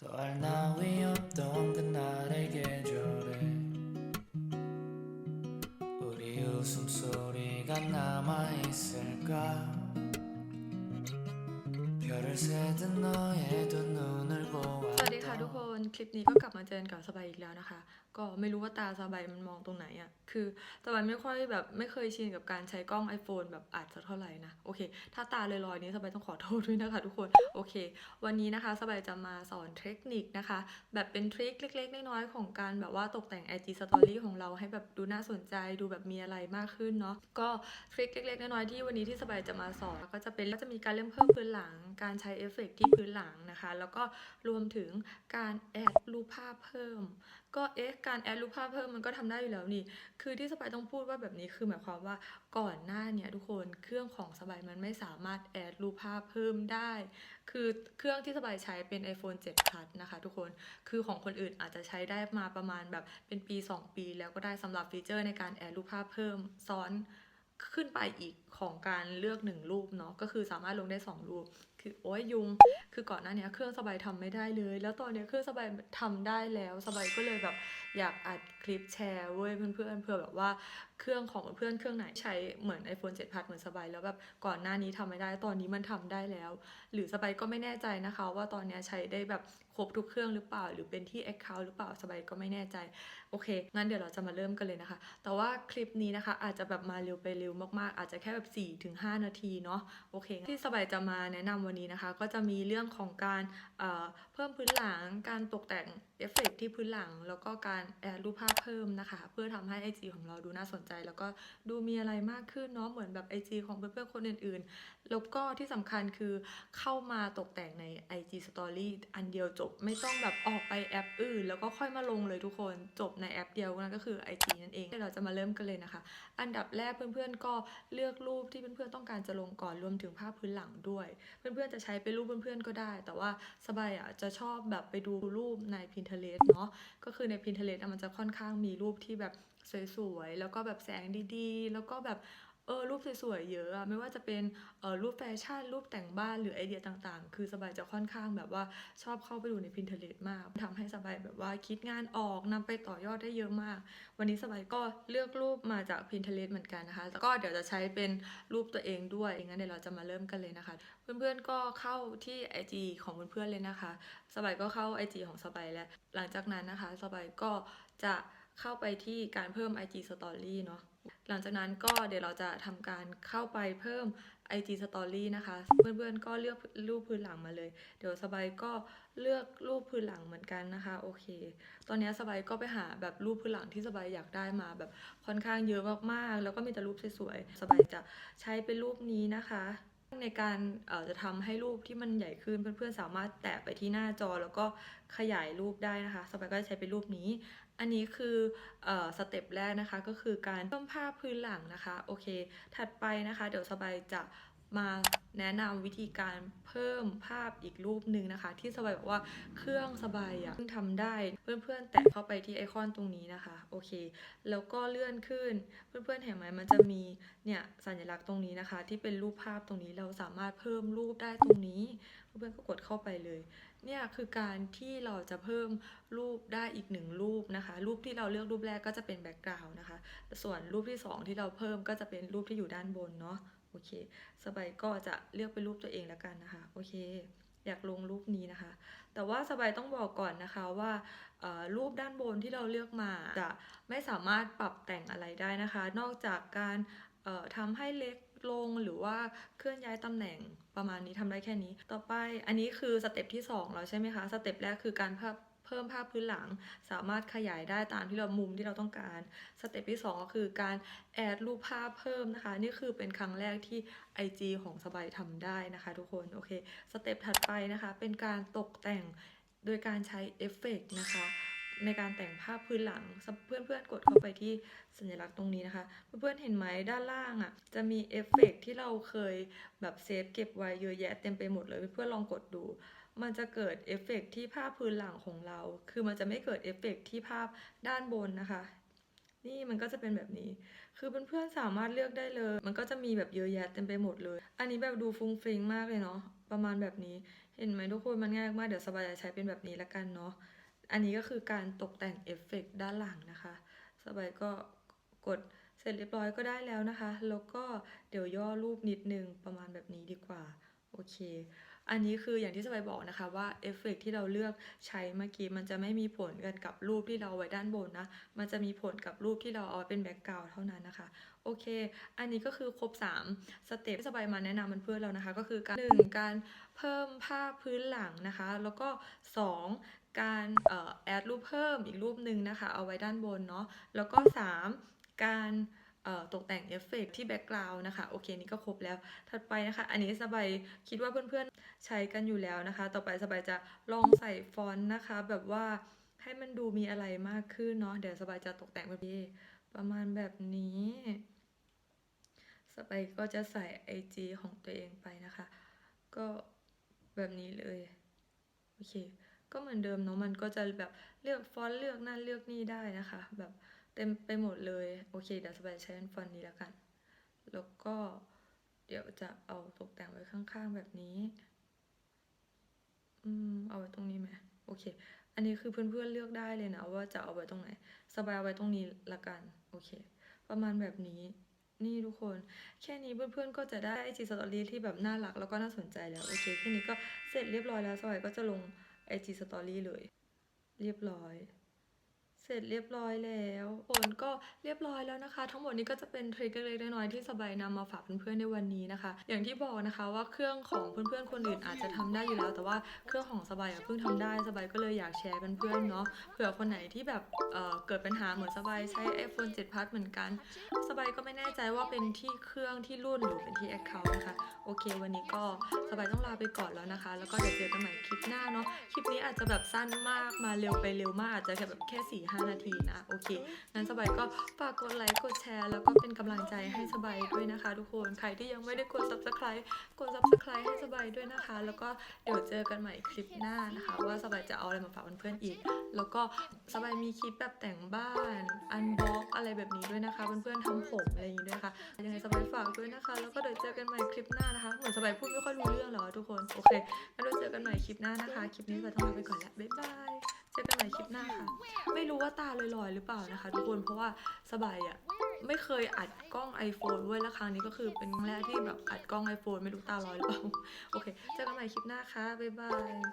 더할 나위 없던 그날의 계절에 우리 웃음소리가 남아있을까? 별을 새든 너의 두 눈을 보아 ค่ะทุกคนคลิปนี้ก็กลับมาเจอกันกับสบายอีกแล้วนะคะ ก็ไม่รู้ว่าตาสบายมันมองตรงไหนอะ่ะคือสบายไม่ค่อยแบบไม่เคยชินกับการใช้กล้อง iPhone แบบอาจจะเท่าไหร่นะโอเค ถ้าตาเลยลอยนี้สบายต้องขอโทษด้วยนะคะทุกคนโอเค วันนี้นะคะสบายจะมาสอนเทคนิคนะคะ แบบเป็นทริคเล็กๆน้อยๆของการแบบว่าตกแต่ง IG Story ของเราให้แบบดูน่าสนใจดูแบบมีอะไรมากขึ้นเนาะก็ทริคเล็กๆน้อยๆที่วันนี้ที่สบายจะมาสอนก็จะเป็นก็จะมีการเริ่มเพิ่มพื้นหลัง การใช้เอฟเฟกที่พื้นหลังนะคะ แล้วก็รวมถึงการแอดรูปภาพเพิ่ม ก็เอ๊ะการแอดรูปภาพเพิ่มมันก็ทำได้อยู่แล้วนี่ คือที่สบายต้องพูดว่าแบบนี้คือหมายความว่าก่อนหน้าเนี่ยทุกคนเครื่องของสบายมันไม่สามารถแอดรูปภาพเพิ่มได้ คือเครื่องที่สบายใช้เป็น iPhone 7 Plus นะคะทุกคนคือของคนอื่นอาจจะใช้ได้มาประมาณแบบเป็นปี 2 ปี แล้วก็ได้สำหรับฟีเจอร์ในการแอดรูปภาพเพิ่มซ้อนขึ้นไปอีกของการเลือกหนึ่งรูปเนาะก็คือสามารถลงได้ 2 รูป คือโอ้ยยุง คือก่อนหน้านี้เครื่องสบายทำไม่ได้เลย แล้วตอนนี้เครื่องสบายทำได้แล้ว สบายก็เลยแบบอยากอัดคลิปแชร์เว้ยเพื่อนๆเพื่อแบบว่าเครื่องของเพื่อนเครื่องไหนใช้เหมือน iPhone 7 Plus เหมือนสบายแล้วแบบก่อนหน้านี้ทำไม่ได้ตอนนี้มันทำได้แล้ว หรือสบายก็ไม่แน่ใจนะคะ ว่าตอนนี้ใช้ได้แบบครบทุกเครื่องหรือเปล่า หรือเป็นที่ Account หรือเปล่าสบายก็ไม่แน่ใจโอเคงั้นเดี๋ยวเราจะมาเริ่มกันเลยนะคะ แต่ว่าคลิปนี้นะคะ อาจจะแบบมาเร็วไปเร็วมากๆ อาจจะแค่แบบ4ถึง5นาทีเนาะโอเค ที่สบายจะมาแนะนำวันนี้นะคะ ก็จะมีเรื่องของการเเพิ่มพื้นหลัง การตกแต่งเอฟเฟกต์ที่พื้นหลัง แล้วก็การแอดรูปภาพเพิ่มนะคะ เพื่อทำให้ IG ของเราดูน่าสนใจ แล้วก็ดูมีอะไรมากขึ้นเนาะเหมือนแบบ IG ของเพื่อนๆคนอื่นๆ แล้วก็ที่สำคัญคือเข้ามาตกแต่งใน IG Story อันเดียวจบไม่ต้องแบบออกไปแอปอื่น แล้วก็ค่อยมาลงเลยทุกคนจบในแอปเดียวนั่นก็คือ IG นั่นเองเดี๋ยวเราจะมาเริ่มกันเลยนะคะ อันดับแรกเพื่อนๆก็เลือกรูปที่เพื่อนๆต้องการจะลงก่อนรวมถึงภาพพื้นหลังด้วยเพื่อนๆเพื่อจะใช้เป็นรูปเพื่อนๆก็ได้ แต่ว่าสบายอะจะชอบแบบไปดูรูปใน Pinterest เนาะก็คือใน Pinterest อะมันจะค่อนข้างมีรูปที่แบบสวยๆแล้วก็แบบแสงดีๆ แล้วก็แบบ ออรูปสวยๆเยอะอะไม่ว่าจะเป็นเออรูปแฟชั่น รูปแต่งบ้านหรือไอเดียต่างๆ คือสบายจะค่อนข้างแบบว่าชอบเข้าไปดูใน Pinterest มากทำให้สบายแบบว่าคิดงานออกนำไปต่อยอดได้เยอะมาก วันนี้สบายก็เลือกรูปมาจาก Pinterest เหมือนกันนะคะแล้วก็เดี๋ยวจะใช้เป็นรูปตัวเองด้วยงั้นเดี๋ยวเราจะมาเริ่มกันเลยนะคะ เพื่อนๆก็เข้าที่ IG ของเพื่อนๆเลยนะคะ สบายก็เข้า IG ของสบายแล้ว หลังจากนั้นนะคะ สบายก็จะเข้าไปที่การเพิ่ม IG Story เนาะ หลังจากนั้นก็เดี๋ยวเราจะทำการเข้าไปเพิ่ม IG Story นะคะ เพื่อนๆก็เลือกรูปพื้นหลังมาเลย เดี๋ยวสบายก็เลือกรูปพื้นหลังเหมือนกันนะคะ โอเค ตอนนี้สบายก็ไปหาแบบรูปพื้นหลังที่สบายอยากได้มาแบบค่อนข้างเยอะมากๆ แล้วก็มีแต่รูปสวยๆ สบายจะใช้เป็นรูปนี้นะคะในการจะทำให้รูปที่มันใหญ่ขึ้นเพื่อนๆสามารถแตะไปที่หน้าจอแล้วก็ขยายรูปได้นะคะ สบายก็จะใช้เป็นรูปนี้ อันนี้คืออสเต็ปแรกนะคะก็คือการเพิ่มภาพพื้นหลังนะคะโอเค ถัดไปนะคะ เดี๋ยวสบายจะมาแนะนำวิธีการเพิ่มภาพอีกรูปหนึ่งนะคะ ที่สบายบอกว่าเครื่องสบายอะเพิ่งทำได้เพื่อนๆ แตะเข้าไปที่ไอคอนตรงนี้นะคะโอเค แล้วก็เลื่อนขึ้นเพื่อนๆเห็นไหมมันจะมีเนี่ยสัญลักษณ์ตรงนี้นะคะ ที่เป็นรูปภาพตรงนี้เราสามารถเพิ่มรูปได้ตรงนี้ เพื่อนๆก็กดเข้าไปเลย เนี่ยคือการที่เราจะเพิ่มรูปได้อีกหนึ่งรูปนะคะ รูปที่เราเลือกรูปแรกก็จะเป็นแบ็กกราวน์นะคะ ส่วนรูปที่สองที่เราเพิ่มก็จะเป็นรูปที่อยู่ด้านบนเนาะโอเคสบายก็จะเลือกเป็นรูปตัวเองแล้วกันนะคะโอเค อยากลงรูปนี้นะคะ แต่ว่าสบายต้องบอกก่อนนะคะว่ารูปด้านบนที่เราเลือกมาจะไม่สามารถปรับแต่งอะไรได้นะคะ นอกจากการทำให้เล็ก ลงหรือว่าเคลื่อนย้ายตำแหน่งประมาณนี้ทำได้แค่นี้ ต่อไปอันนี้คือสเต็ปที่2แล้วใช่ไหมคะสเต็ปแรกคือการเพิ่มเพิ่มภาพพื้นหลังสามารถขยายได้ตามที่เรามุมที่เราต้องการ สเต็ปที่ 2 ก็คือการแอดรูปภาพเพิ่มนะคะ นี่คือเป็นครั้งแรกที่ IG ของสบายทำได้นะคะทุกคนโอเคสเต็ปถัดไปนะคะ เป็นการตกแต่งโดยการใช้เอฟเฟกต์นะคะ ในการแต่งภาพพื้นหลัง เพื่อนๆกดเข้าไปที่สัญลักษณ์ตรงนี้นะคะ เพื่อนๆเห็นไหมด้านล่างอะจะมีเอฟเฟกต์ที่เราเคยแบบเซฟเก็บไว้เยอะแยะเต็มไปหมดเลยเพื่อนๆลองกดดู มันจะเกิดเอฟเฟกต์ที่ภาพพื้นหลังของเรา คือมันจะไม่เกิดเอฟเฟกต์ที่ภาพด้านบนนะคะนี่มันก็จะเป็นแบบนี้ คือเพื่อนๆสามารถเลือกได้เลย มันก็จะมีแบบเยอะแยะเต็มไปหมดเลย อันนี้แบบดูฟุ้งฟริ้งมากเลยเนาะ ประมาณแบบนี้ เห็นไหมทุกคนมันง่ายมาก เดี๋ยวสบายใจใช้เป็นแบบนี้ละกันเนาะ อันนี้ก็คือการตกแต่งเอฟเฟกต์ด้านหลังนะคะสบายก็กดเสร็จเรียบร้อยก็ได้แล้วนะคะ แล้วก็เดี๋ยวย่อรูปนิดนึงประมาณแบบนี้ดีกว่าโอเค อันนี้คืออย่างที่สบายบอกนะคะว่าเอฟเฟกต์ที่เราเลือกใช้เมื่อกี้มันจะไม่มีผลกันกับรูปที่เราไว้ด้านบนนะ มันจะมีผลกับรูปที่เราเอาเป็นแบ็กกราวด์เท่านั้นนะคะ โอเค อันนี้ก็คือครบ 3 สเต็ปที่สบายมาแนะนำมันเพื่อนเรานะคะ ก็คือการหนึ่งการเพิ่มภาพพื้นหลังนะคะ แล้วก็ 2 การเอ่อแอดรูปเพิ่มอีกรูปหนึ่งนะคะ เอาไว้ด้านบนเนาะแล้วก็ 3 การตกแต่งเอฟเฟกต์ที่แบ็กกราวน์นะคะ โอเค นี่ก็ครบแล้วถัดไปนะคะ อันนี้สบายคิดว่าเพื่อนๆใช้กันอยู่แล้วนะคะ ต่อไปสบายจะลองใส่ฟอนต์นะคะ แบบว่าให้มันดูมีอะไรมากขึ้นเนาะเดี๋ยวสบายจะตกแต่งแบบนี้ประมาณแบบนี้สบายก็จะใส่ IG ของตัวเองไปนะคะ ก็แบบนี้เลย โอเค ก็เหมือนเดิมเนาะมันก็จะแบบเลือกฟอนต์เลือกนั่นเลือกนี่ได้นะคะ แบบเต็มไปหมดเลยโอเคเดี๋ยวสบายใช้ฟอนต์นี้แล้วกัน แล้วก็เดี๋ยวจะเอาตกแต่งไว้ข้างๆแบบนี้อืมเอาไว้ตรงนี้ไหมโอเค อันนี้คือเพื่อนๆเลือกได้เลยนะว่าจะเอาไว้ตรงไหน สบายเอาไว้ตรงนี้ละกันโอเค ประมาณแบบนี้นี่ทุกคน แค่นี้เพื่อนๆก็จะได้ไอจีสตอรี่ที่แบบน่ารักแล้วก็น่าสนใจแล้ว โอเค แค่นี้ก็เสร็จเรียบร้อยแล้วสบายก็จะลง ไอจีสตอรี่เลย เรียบร้อย เสร็จเรียบร้อยแล้วผลก็เรียบร้อยแล้วนะคะ ทั้งหมดนี้ก็จะเป็นทริคเล็กๆน้อยๆที่สบายนำมาฝากเพื่อนๆในวันนี้นะคะ อย่างที่บอกนะคะว่าเครื่องของเพื่อนๆคนอื่นอาจจะทำได้อยู่แล้ว แต่ว่าเครื่องของสบายเพิ่งทำได้สบายก็เลยอยากแชร์เพื่อนๆเนาะเผื่อคนไหนที่แบบเเกิดปัญหาเหมือนสบายใช้ iPhone 7 Plus เหมือนกัน สบายก็ไม่แน่ใจว่าเป็นที่เครื่องที่รุ่นหรือเป็นที่ Account นะคะโอเค วันนี้ก็สบายต้องลาไปก่อนแล้วนะคะ แล้วก็เดี๋ยวเจอกันใหม่คลิปหน้าเนาะคลิปนี้อาจจะแบบสั้นมากมาเร็วไปเร็วมากอาจจะแค่แบบแค่4 5 นาทีนะ โอเค งั้นสบายก็ฝากกดไลค์ กดแชร์ แล้วก็เป็นกำลังใจให้สบายด้วยนะคะทุกคน ใครที่ยังไม่ได้กด subscribe กด subscribe ให้สบายด้วยนะคะ แล้วก็เดี๋ยวเจอกันใหม่คลิปหน้านะคะ ว่าสบายจะเอาอะไรมาฝากเพื่อนๆอีก แล้วก็สบายมีคลิปแบบแต่งบ้านอันบ็อกอะไรแบบนี้ด้วยนะคะเพื่อนๆทำผมอะไรอย่างนี้ด้วยนะคะยังไงสบายฝากด้วยนะคะ แล้วก็เดี๋ยวเจอกันใหม่คลิปหน้านะคะ เหมือนสบายพูดไม่ค่อยรู้เรื่องแล้วอทุกคน โอเคงั้นเราเจอกันใหม่คลิปหน้านะคะ คลิปนี้สบายต้องลาไปก่อนแล้วบ๊ายบาย เจอกันใหม่คลิปหน้าค่ะ ไม่รู้ว่าตาลอยๆหรือเปล่านะคะ ทุกคนเพราะว่าสบายอะไม่เคยอัดกล้อง iPhone ด้วยแล้วครั้งนี้ก็คือเป็นครั้งแรกที่แบบอัดกล้อง iPhone ไม่รู้ตาลอยหรือเปล่า โอเค เจอกันใหม่คลิปหน้าค่ะ บ๊ายบาย